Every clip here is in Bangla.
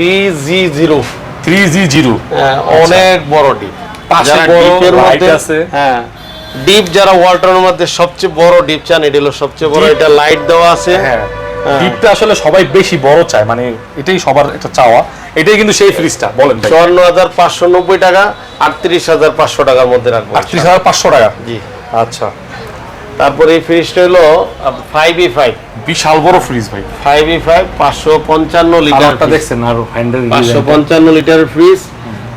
Three G zero. Three G zero. অনেক বড় ডিপ। পাশে ডিপের মধ্যে আছে। হ্যাঁ ডিপ যারা ওয়ালটনের মধ্যে সবচেয়ে বড় ডিপ চান এটা হলো সবচেয়ে বড় এটা লাইট দেওয়া আছে। হ্যাঁ হ্যাঁ। ডিপটা আসলে সবাই বেশি বড় চায় মানে এটাই সবার একটা চাওয়া। এটাই কিন্তু সেই ফ্রিজটা বলেন চুয়ান্ন হাজার পাঁচশো নব্বই টাকা আটত্রিশ হাজার পাঁচশো টাকার মধ্যে রাখব। আটত্রিশ হাজার পাঁচশো টাকা? জি। আচ্ছা। তারপরে এই ফ্রিজটা হলো ফাইভ ই ফাইভ বিশাল বড় ফ্রিজ ভাই। ফাইভ ই ফাইভ পাঁচশো পঞ্চান্ন লিটার দেখছেন আর হ্যান্ডেল পাঁচশো পঞ্চান্ন লিটার ফ্রিজ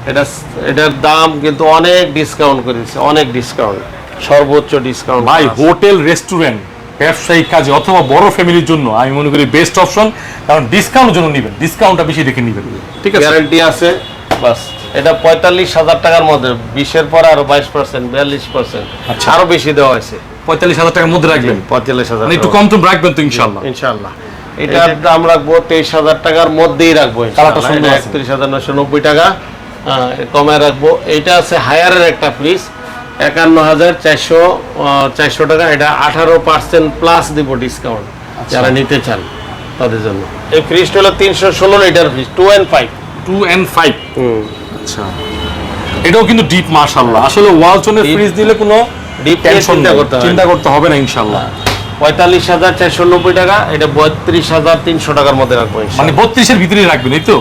এটা এটার দাম কিন্তু অনেক ডিসকাউন্ট করেছে অনেক ডিসকাউন্ট সর্বোচ্চ ডিসকাউন্ট ভাই হোটেল রেস্টুরেন্ট ব্যবসায়িক কাজে অথবা বড় ফ্যামিলির জন্য আমি মনে করি বেস্ট অপশন কারণ ডিসকাউন্টের জন্য নেবেন ডিসকাউন্টটা বেশি দেখে নেবেন। ঠিক আছে। গ্যারান্টি আছে বাস। এটা পঁয়তাল্লিশ হাজার টাকার মধ্যে বিশের পর আরও বাইশ পার্সেন্ট বিয়াল্লিশ পার্সেন্ট আচ্ছা। আরও বেশি দেওয়া হয়েছে। পঁয়তাল্লিশ হাজার টাকার মধ্যে রাখবেন। পঁয়তাল্লিশ হাজার মানে একটু কম টম রাখবেন তো ইনশাল্লাহ ইনশাল্লাহ এটার দাম রাখব তেইশ হাজার টাকার মধ্যেই রাখব কালারটা সুন্দর একত্রিশ হাজার নশো নব্বই টাকা। কমে রাখব। এটা আছে হায়ারের একটা ফ্রিজ একান্ন হাজার চারশো চারশো টাকা। এটা আঠারো পার্সেন্ট প্লাস দিব ডিসকাউন্ট আচ্ছা। যারা নিতে চান তাদের জন্য। এই ফ্রিজটা হলো তিনশো ষোলো litre fridge two and five two and five আচ্ছা। এটাও কিন্তু ডিপ মাশাল্লাহ আসলে ওয়ালটনের ফ্রিজ দিলে কোনো টেনশন চিন্তা করতে হবে চিন্তা করতে হবে না ইনশাল্লাহ পঁয়তাল্লিশ হাজার চারশো নব্বই টাকা এটা বত্রিশ হাজার তিনশো টাকার মধ্যে রাখব মানে বত্রিশের ভিতরে রাখবেন এই তো?